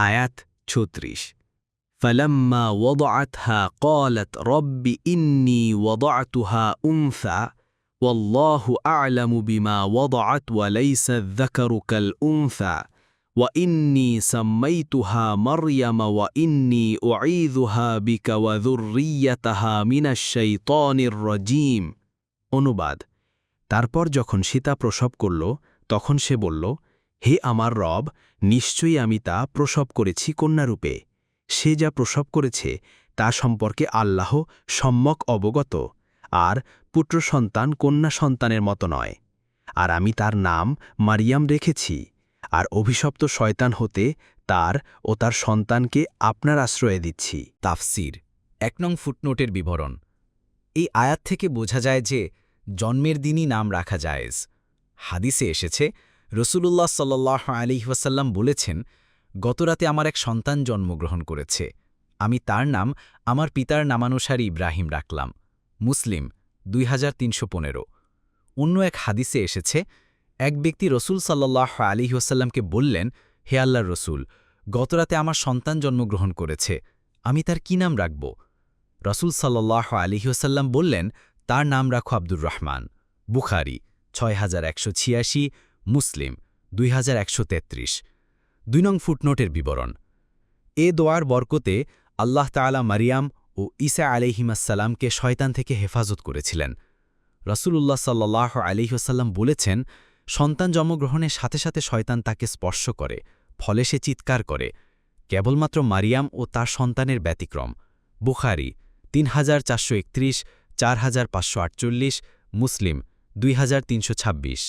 আয়াত ছত্রিশ فلما وضعتها قالت رب إني وضعتها أنثى والله أعلم بما وضعت وليس الذكر كالأنثى وإني سميتها مريم وإني أعيذها بك وذريتها من الشيطان الرجيم অনুবাদ তারপর যখন সীতা প্রসব করল তখন সে বলল হে আমার রব, নিশ্চয়ই আমি তা প্রসব করেছি কন্যারূপে। সে যা প্রসব করেছে, তা সম্পর্কে আল্লাহ সম্যক অবগত, আর পুত্র সন্তান কন্যা সন্তানের মতো নয়। আর আমি তার নাম মারিয়াম রেখেছি, আর অভিশপ্ত শয়তান হতে তার ও তার সন্তানকে আপনার আশ্রয়ে দিচ্ছি। তাফসির, এক নং ফুটনোটের বিবরণ। এই আয়াত থেকে বোঝা যায় যে, জন্মের দিনই নাম রাখা জায়েজ। হাদিসে এসেছে রসুলুল্লাহ সাল্লাহ আলিহাসাল্লাম বলেছেন, গতরাতে আমার এক সন্তান জন্মগ্রহণ করেছে। আমি তার নাম আমার পিতার নামানুসারী ইব্রাহিম রাখলাম। মুসলিম, দুই হাজার তিনশো পনেরো। অন্য এক হাদিসে এসেছে, এক ব্যক্তি রসুল সাল্লাহ আলিহাসাল্লামকে বললেন, হে আল্লাহর রসুল, গতরাতে আমার সন্তান জন্মগ্রহণ করেছে। আমি তার কি নাম রাখব? রসুল সাল্লাহ আলিহাসাল্লাম বললেন, তার নাম রাখো আব্দুর রহমান। বুখারি, ছয় হাজার একশো ছিয়াশি মুসলিম, দুই দুই নং ফুটনোটের বিবরণ। এ দোয়ার বরকতে আল্লাহ তালা মারিয়াম ও ঈসা আলিহিমাসাল্লামকে শয়তান থেকে হেফাজত করেছিলেন। রসুলুল্লাহ সাল্লাহ আলিহাসাল্লাম বলেছেন, সন্তান জন্মগ্রহণের সাথে সাথে শয়তান তাকে স্পর্শ করে, ফলে সে চিৎকার করে। কেবলমাত্র মারিয়াম ও তার সন্তানের ব্যতিক্রম। বুখারি, তিন হাজার চারশো একত্রিশ, চার হাজার পাঁচশো আটচল্লিশ, মুসলিম, দুই হাজার তিনশো ছাব্বিশ।